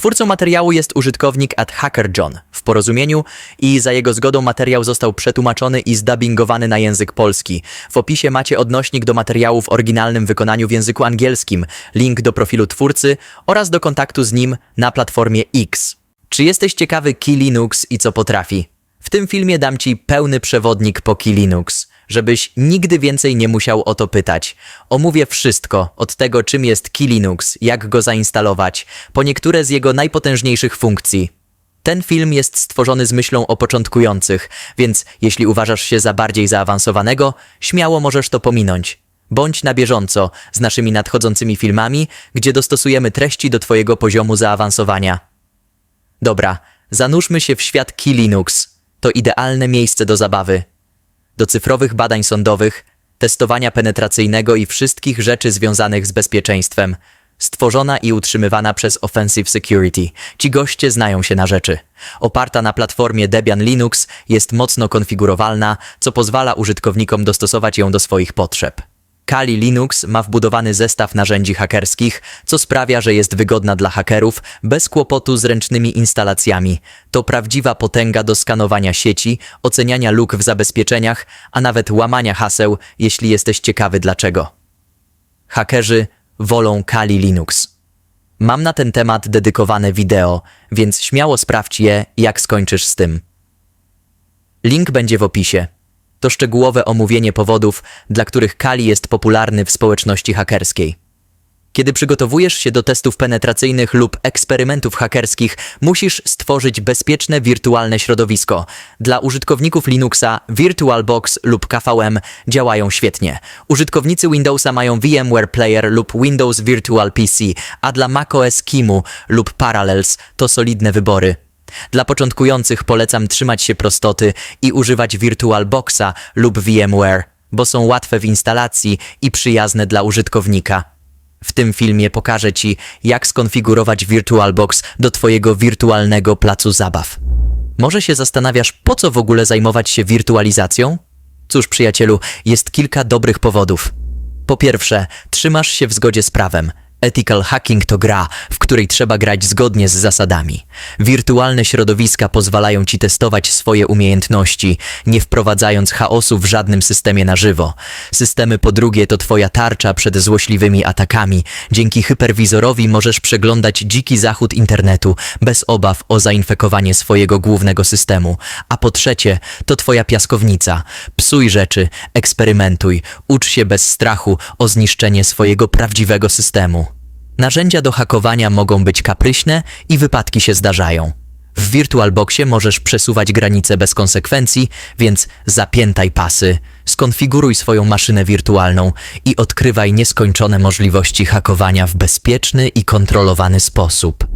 Twórcą materiału jest użytkownik at HackerJohn w porozumieniu i za jego zgodą materiał został przetłumaczony i zdubbingowany na język polski. W opisie macie odnośnik do materiału w oryginalnym wykonaniu w języku angielskim, link do profilu twórcy oraz do kontaktu z nim na platformie X. Czy jesteś ciekawy Key Linux i co potrafi? W tym filmie dam Ci pełny przewodnik po Key Linux, żebyś nigdy więcej nie musiał o to pytać. Omówię wszystko, od tego czym jest Key Linux, jak go zainstalować, po niektóre z jego najpotężniejszych funkcji. Ten film jest stworzony z myślą o początkujących, więc jeśli uważasz się za bardziej zaawansowanego, śmiało możesz to pominąć. Bądź na bieżąco z naszymi nadchodzącymi filmami, gdzie dostosujemy treści do Twojego poziomu zaawansowania. Dobra, zanurzmy się w świat Key Linux. To idealne miejsce do zabawy. Do cyfrowych badań sądowych, testowania penetracyjnego i wszystkich rzeczy związanych z bezpieczeństwem. Stworzona i utrzymywana przez Offensive Security. Ci goście znają się na rzeczy. Oparta na platformie Debian Linux, jest mocno konfigurowalna, co pozwala użytkownikom dostosować ją do swoich potrzeb. Kali Linux ma wbudowany zestaw narzędzi hakerskich, co sprawia, że jest wygodna dla hakerów bez kłopotu z ręcznymi instalacjami. To prawdziwa potęga do skanowania sieci, oceniania luk w zabezpieczeniach, a nawet łamania haseł, jeśli jesteś ciekawy dlaczego. Hakerzy wolą Kali Linux. Mam na ten temat dedykowane wideo, więc śmiało sprawdź je, jak skończysz z tym. Link będzie w opisie. To szczegółowe omówienie powodów, dla których Kali jest popularny w społeczności hakerskiej. Kiedy przygotowujesz się do testów penetracyjnych lub eksperymentów hakerskich, musisz stworzyć bezpieczne wirtualne środowisko. Dla użytkowników Linuxa VirtualBox lub KVM działają świetnie. Użytkownicy Windowsa mają VMware Player lub Windows Virtual PC, a dla macOS Kimu lub Parallels to solidne wybory. Dla początkujących polecam trzymać się prostoty i używać VirtualBoxa lub VMware, bo są łatwe w instalacji i przyjazne dla użytkownika. W tym filmie pokażę Ci, jak skonfigurować VirtualBox do Twojego wirtualnego placu zabaw. Może się zastanawiasz, po co w ogóle zajmować się wirtualizacją? Cóż, przyjacielu, jest kilka dobrych powodów. Po pierwsze, trzymasz się w zgodzie z prawem. Ethical hacking to gra, w której trzeba grać zgodnie z zasadami. Wirtualne środowiska pozwalają ci testować swoje umiejętności, nie wprowadzając chaosu w żadnym systemie na żywo. Systemy po drugie to twoja tarcza przed złośliwymi atakami. Dzięki hyperwizorowi możesz przeglądać dziki zachód internetu bez obaw o zainfekowanie swojego głównego systemu. A po trzecie, to twoja piaskownica. Psuj rzeczy, eksperymentuj, ucz się bez strachu o zniszczenie swojego prawdziwego systemu. Narzędzia do hakowania mogą być kapryśne i wypadki się zdarzają. W VirtualBoxie możesz przesuwać granice bez konsekwencji, więc zapiętaj pasy, skonfiguruj swoją maszynę wirtualną i odkrywaj nieskończone możliwości hakowania w bezpieczny i kontrolowany sposób.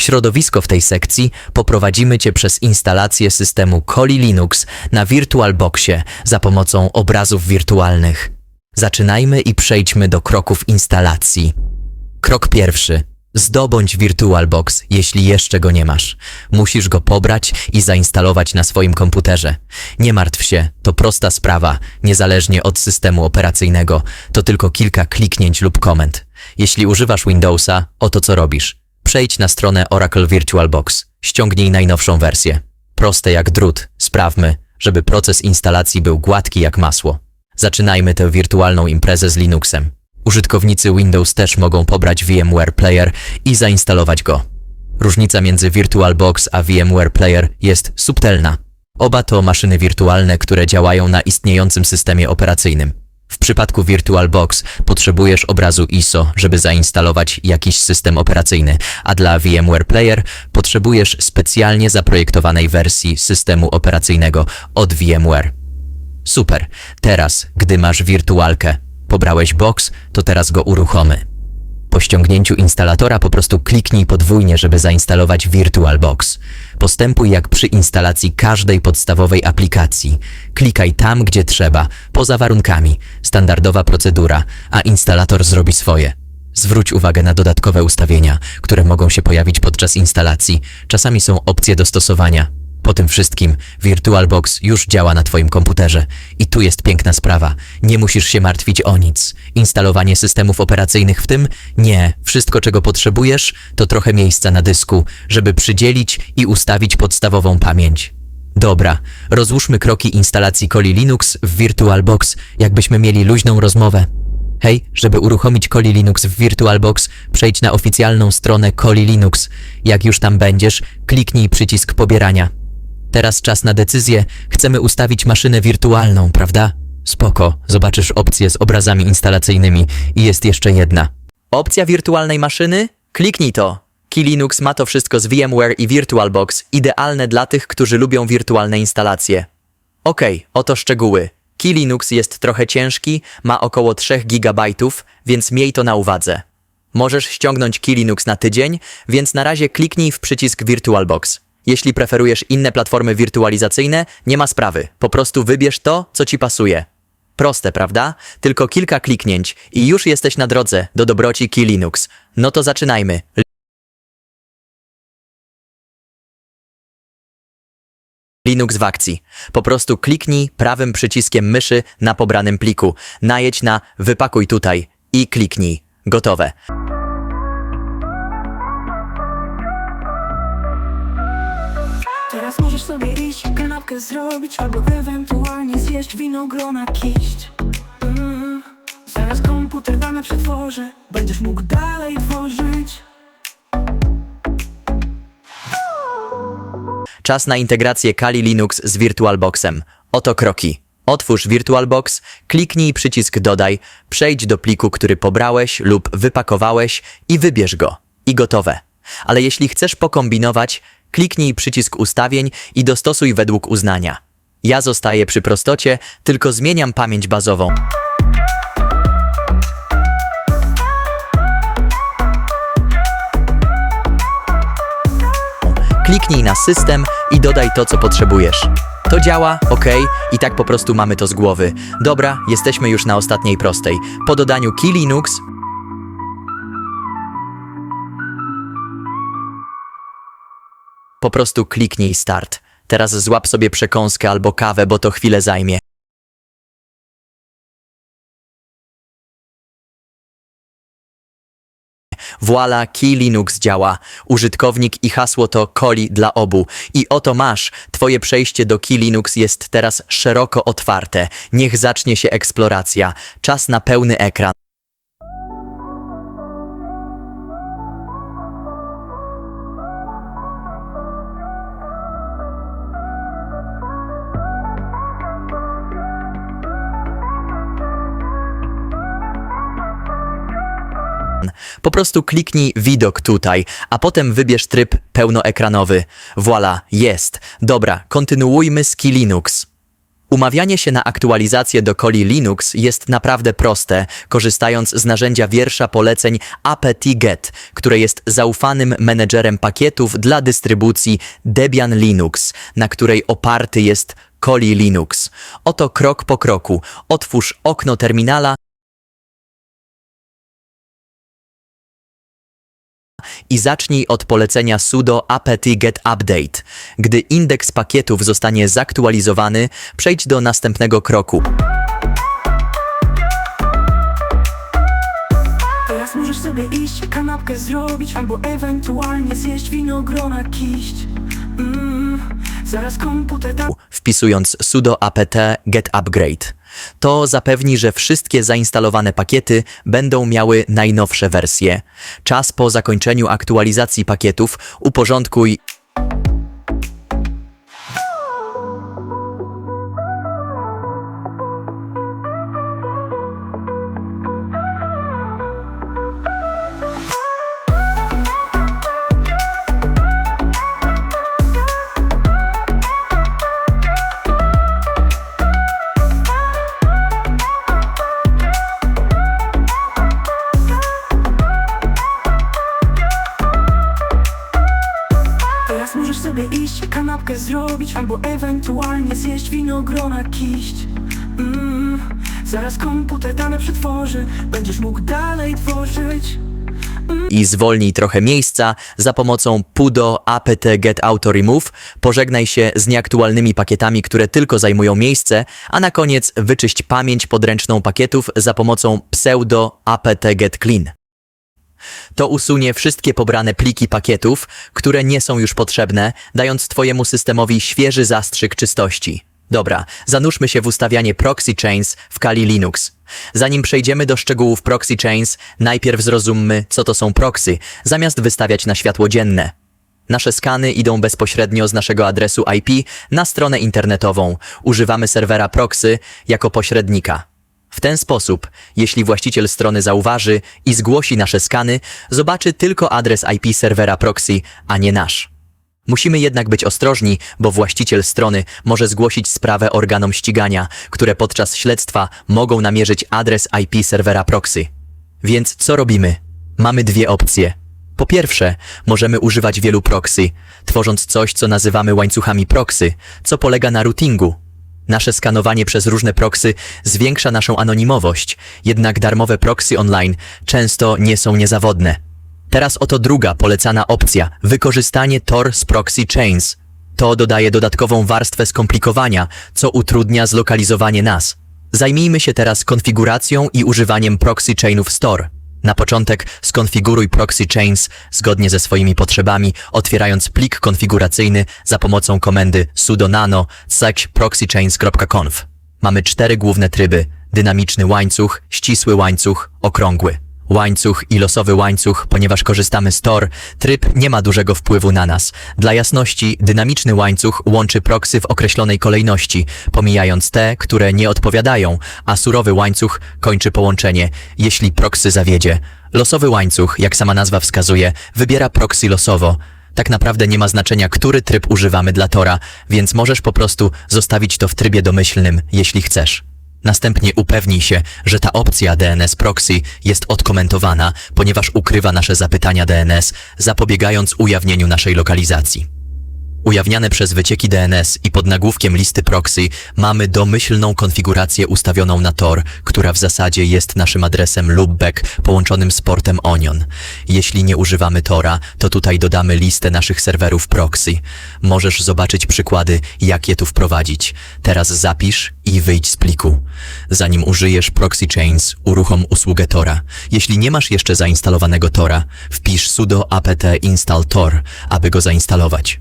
Środowisko w tej sekcji poprowadzimy Cię przez instalację systemu Kali Linux na VirtualBoxie za pomocą obrazów wirtualnych. Zaczynajmy i przejdźmy do kroków instalacji. Krok pierwszy. Zdobądź VirtualBox, jeśli jeszcze go nie masz. Musisz go pobrać i zainstalować na swoim komputerze. Nie martw się, to prosta sprawa, niezależnie od systemu operacyjnego. To tylko kilka kliknięć lub komend. Jeśli używasz Windowsa, oto co robisz. Przejdź na stronę Oracle VirtualBox. Ściągnij najnowszą wersję. Proste jak drut. Sprawmy, żeby proces instalacji był gładki jak masło. Zaczynajmy tę wirtualną imprezę z Linuxem. Użytkownicy Windows też mogą pobrać VMware Player i zainstalować go. Różnica między VirtualBox a VMware Player jest subtelna. Oba to maszyny wirtualne, które działają na istniejącym systemie operacyjnym. W przypadku VirtualBox potrzebujesz obrazu ISO, żeby zainstalować jakiś system operacyjny, a dla VMware Player potrzebujesz specjalnie zaprojektowanej wersji systemu operacyjnego od VMware. Super. Teraz, gdy masz wirtualkę, pobrałeś box, to teraz go uruchomy. Po ściągnięciu instalatora po prostu kliknij podwójnie, żeby zainstalować VirtualBox. Postępuj jak przy instalacji każdej podstawowej aplikacji. Klikaj tam, gdzie trzeba, poza warunkami. Standardowa procedura, a instalator zrobi swoje. Zwróć uwagę na dodatkowe ustawienia, które mogą się pojawić podczas instalacji. Czasami są opcje dostosowania. Po tym wszystkim VirtualBox już działa na Twoim komputerze. I tu jest piękna sprawa. Nie musisz się martwić o nic. Instalowanie systemów operacyjnych w tym? Nie. Wszystko, czego potrzebujesz, to trochę miejsca na dysku, żeby przydzielić i ustawić podstawową pamięć. Dobra, rozłóżmy kroki instalacji Kali Linux w VirtualBox, jakbyśmy mieli luźną rozmowę. Hej, żeby uruchomić Kali Linux w VirtualBox, przejdź na oficjalną stronę Kali Linux. Jak już tam będziesz, kliknij przycisk pobierania. Teraz czas na decyzję. Chcemy ustawić maszynę wirtualną, prawda? Spoko, zobaczysz opcję z obrazami instalacyjnymi i jest jeszcze jedna. Opcja wirtualnej maszyny? Kliknij to. Key Linux ma to wszystko z VMware i VirtualBox, idealne dla tych, którzy lubią wirtualne instalacje. Okej, oto szczegóły. Key Linux jest trochę ciężki, ma około 3 GB, więc miej to na uwadze. Możesz ściągnąć Key Linux na tydzień, więc na razie kliknij w przycisk VirtualBox. Jeśli preferujesz inne platformy wirtualizacyjne, nie ma sprawy. Po prostu wybierz to, co ci pasuje. Proste, prawda? Tylko kilka kliknięć i już jesteś na drodze do dobroci Key Linux. No to zaczynajmy. Linux w akcji. Po prostu kliknij prawym przyciskiem myszy na pobranym pliku. Najedź na wypakuj tutaj i kliknij. Gotowe. Kanapkę zrobić Albo ewentualnie zjeść winogrona kiść mm. Zaraz komputer dane przetworzy Będziesz mógł dalej tworzyć Czas na integrację Kali Linux z VirtualBoxem. Oto kroki. Otwórz VirtualBox, kliknij przycisk Dodaj, przejdź do pliku, który pobrałeś lub wypakowałeś i wybierz go. I gotowe. Ale jeśli chcesz pokombinować, kliknij przycisk Ustawień i dostosuj według uznania. Ja zostaję przy prostocie, tylko zmieniam pamięć bazową. Kliknij na system i dodaj to, co potrzebujesz. To działa, ok, i tak po prostu mamy to z głowy. Dobra, jesteśmy już na ostatniej prostej. Po dodaniu Key Linux po prostu kliknij start. Teraz złap sobie przekąskę albo kawę, bo to chwilę zajmie. Voila, Key Linux działa. Użytkownik i hasło to Koli dla obu. I oto masz. Twoje przejście do Key Linux jest teraz szeroko otwarte. Niech zacznie się eksploracja. Czas na pełny ekran. Po prostu kliknij widok tutaj, a potem wybierz tryb pełnoekranowy. Voila, jest. Dobra, kontynuujmy z Key Linux. Umawianie się na aktualizację do Kali Linux jest naprawdę proste, korzystając z narzędzia wiersza poleceń apt-get, które jest zaufanym menedżerem pakietów dla dystrybucji Debian Linux, na której oparty jest Kali Linux. Oto krok po kroku. Otwórz okno terminala i zacznij od polecenia sudo apt-get update. Gdy indeks pakietów zostanie zaktualizowany, przejdź do następnego kroku. Teraz możesz sobie iść, kanapkę zrobić Albo ewentualnie zjeść winogrona kiść mm. Zaraz komputer wpisując sudo apt get upgrade. To zapewni, że wszystkie zainstalowane pakiety będą miały najnowsze wersje. Czas po zakończeniu aktualizacji pakietów uporządkuj zjeść winogrona kiść mm. Zaraz komputer dane przetworzy Będziesz mógł dalej tworzyć i zwolnij trochę miejsca za pomocą pudo apt get auto remove, pożegnaj się z nieaktualnymi pakietami, które tylko zajmują miejsce, a na koniec wyczyść pamięć podręczną pakietów za pomocą pseudo apt get clean. To usunie wszystkie pobrane pliki pakietów, które nie są już potrzebne, dając Twojemu systemowi świeży zastrzyk czystości. Dobra, zanurzmy się w ustawianie proxy chains w Kali Linux. Zanim przejdziemy do szczegółów proxy chains, najpierw zrozummy, co to są proxy, zamiast wystawiać na światło dzienne. Nasze skany idą bezpośrednio z naszego adresu IP na stronę internetową. Używamy serwera proxy jako pośrednika. W ten sposób, jeśli właściciel strony zauważy i zgłosi nasze skany, zobaczy tylko adres IP serwera proxy, a nie nasz. Musimy jednak być ostrożni, bo właściciel strony może zgłosić sprawę organom ścigania, które podczas śledztwa mogą namierzyć adres IP serwera proxy. Więc co robimy? Mamy dwie opcje. Po pierwsze, możemy używać wielu proxy, tworząc coś, co nazywamy łańcuchami proxy, co polega na routingu. Nasze skanowanie przez różne proxy zwiększa naszą anonimowość, jednak darmowe proxy online często nie są niezawodne. Teraz oto druga polecana opcja wykorzystanie Tor z proxy chains. To dodaje dodatkową warstwę skomplikowania, co utrudnia zlokalizowanie nas. Zajmijmy się teraz konfiguracją i używaniem proxy chainów Store. Na początek skonfiguruj proxy chains zgodnie ze swoimi potrzebami, otwierając plik konfiguracyjny za pomocą komendy sudo nano search proxychains.conf. Mamy cztery główne tryby: dynamiczny łańcuch, ścisły łańcuch, okrągły. Łańcuch i losowy łańcuch, ponieważ korzystamy z Tor, tryb nie ma dużego wpływu na nas. Dla jasności, dynamiczny łańcuch łączy proksy w określonej kolejności, pomijając te, które nie odpowiadają, a surowy łańcuch kończy połączenie, jeśli proksy zawiedzie. Losowy łańcuch, jak sama nazwa wskazuje, wybiera proksy losowo. Tak naprawdę nie ma znaczenia, który tryb używamy dla Tora, więc możesz po prostu zostawić to w trybie domyślnym, jeśli chcesz. Następnie upewnij się, że ta opcja DNS Proxy jest odkomentowana, ponieważ ukrywa nasze zapytania DNS, zapobiegając ujawnieniu naszej lokalizacji. Ujawniane przez wycieki DNS i pod nagłówkiem listy proxy mamy domyślną konfigurację ustawioną na Tor, która w zasadzie jest naszym adresem loopback połączonym z portem Onion. Jeśli nie używamy Tora, to tutaj dodamy listę naszych serwerów proxy. Możesz zobaczyć przykłady, jak je tu wprowadzić. Teraz zapisz i wyjdź z pliku. Zanim użyjesz proxy chains, uruchom usługę Tora. Jeśli nie masz jeszcze zainstalowanego Tora, wpisz sudo apt install tor, aby go zainstalować.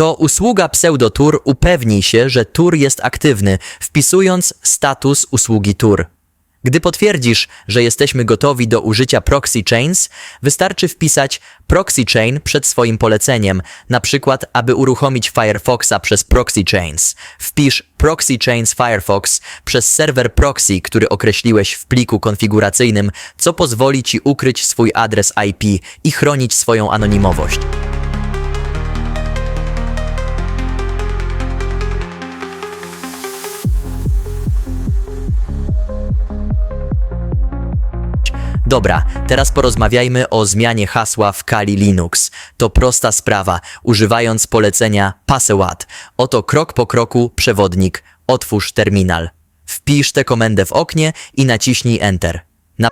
To usługa PseudoTour upewni się, że Tour jest aktywny, wpisując status usługi Tour. Gdy potwierdzisz, że jesteśmy gotowi do użycia proxy chains, wystarczy wpisać proxy chain przed swoim poleceniem, na przykład aby uruchomić Firefoxa przez proxy chains. Wpisz proxy chains Firefox przez serwer proxy, który określiłeś w pliku konfiguracyjnym, co pozwoli ci ukryć swój adres IP i chronić swoją anonimowość. Dobra, teraz porozmawiajmy o zmianie hasła w Kali Linux. To prosta sprawa, używając polecenia Password. Oto krok po kroku przewodnik. Otwórz terminal. Wpisz tę komendę w oknie i naciśnij Enter. Na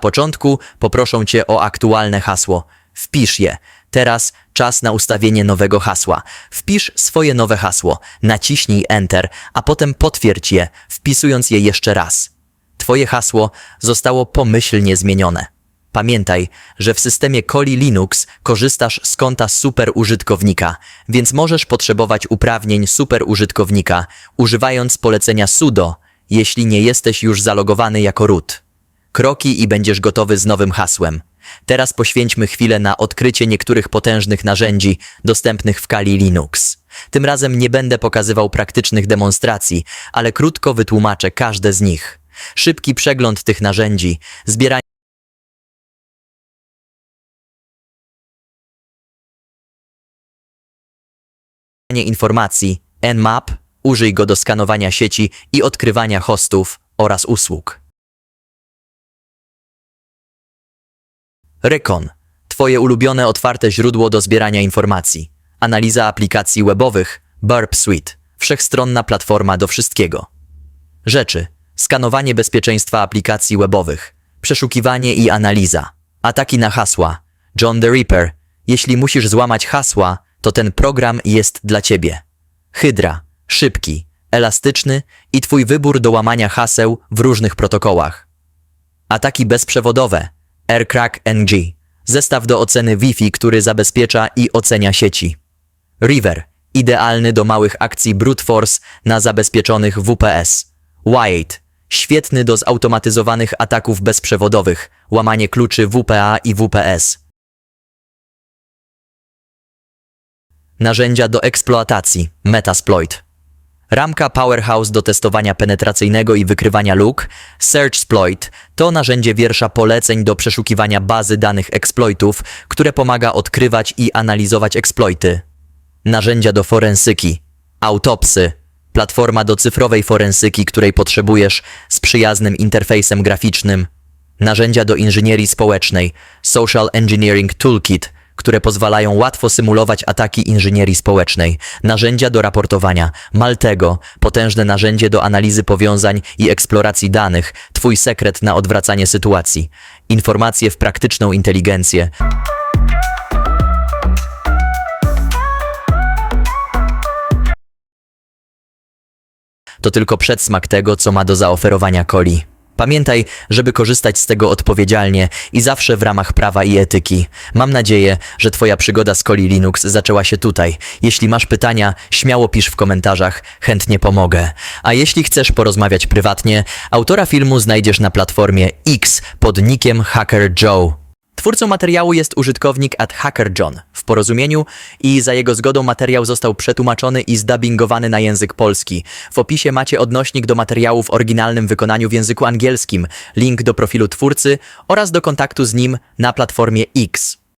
początku poproszą Cię o aktualne hasło. Wpisz je. Teraz czas na ustawienie nowego hasła. Wpisz swoje nowe hasło, naciśnij Enter, a potem potwierdź je, wpisując je jeszcze raz. Twoje hasło zostało pomyślnie zmienione. Pamiętaj, że w systemie Kali Linux korzystasz z konta superużytkownika, więc możesz potrzebować uprawnień superużytkownika, używając polecenia sudo, jeśli nie jesteś już zalogowany jako root kroki i będziesz gotowy z nowym hasłem. Teraz poświęćmy chwilę na odkrycie niektórych potężnych narzędzi dostępnych w Kali Linux. Tym razem nie będę pokazywał praktycznych demonstracji, ale krótko wytłumaczę każde z nich. Szybki przegląd tych narzędzi, zbieranie informacji, Nmap, użyj go do skanowania sieci i odkrywania hostów oraz usług. Recon. Twoje ulubione otwarte źródło do zbierania informacji. Analiza aplikacji webowych. Burp Suite. Wszechstronna platforma do wszystkiego. Rzeczy. Skanowanie bezpieczeństwa aplikacji webowych. Przeszukiwanie i analiza. Ataki na hasła. John the Ripper. Jeśli musisz złamać hasła, to ten program jest dla ciebie. Hydra. Szybki, elastyczny i twój wybór do łamania haseł w różnych protokołach. Ataki bezprzewodowe. AirCrack NG. Zestaw do oceny Wi-Fi, który zabezpiecza i ocenia sieci. River. Idealny do małych akcji brute force na zabezpieczonych WPS. Wyatt. Świetny do zautomatyzowanych ataków bezprzewodowych, łamanie kluczy WPA i WPS. Narzędzia do eksploatacji. Metasploit. Ramka Powerhouse do testowania penetracyjnego i wykrywania luk, SearchSploit to narzędzie wiersza poleceń do przeszukiwania bazy danych exploitów, które pomaga odkrywać i analizować exploity. Narzędzia do forensyki, autopsy, platforma do cyfrowej forensyki, której potrzebujesz z przyjaznym interfejsem graficznym. Narzędzia do inżynierii społecznej, Social Engineering Toolkit, które pozwalają łatwo symulować ataki inżynierii społecznej. Narzędzia do raportowania, Maltego, potężne narzędzie do analizy powiązań i eksploracji danych, twój sekret na odwracanie sytuacji. Informacje w praktyczną inteligencję, to tylko przedsmak tego, co ma do zaoferowania Koli. Pamiętaj, żeby korzystać z tego odpowiedzialnie i zawsze w ramach prawa i etyki. Mam nadzieję, że Twoja przygoda z Koli Linux zaczęła się tutaj. Jeśli masz pytania, śmiało pisz w komentarzach, chętnie pomogę. A jeśli chcesz porozmawiać prywatnie, autora filmu znajdziesz na platformie X pod nickiem Hacker Joe. Twórcą materiału jest użytkownik at HackerJohn w porozumieniu i za jego zgodą materiał został przetłumaczony i zdubbingowany na język polski. W opisie macie odnośnik do materiału w oryginalnym wykonaniu w języku angielskim, link do profilu twórcy oraz do kontaktu z nim na platformie X.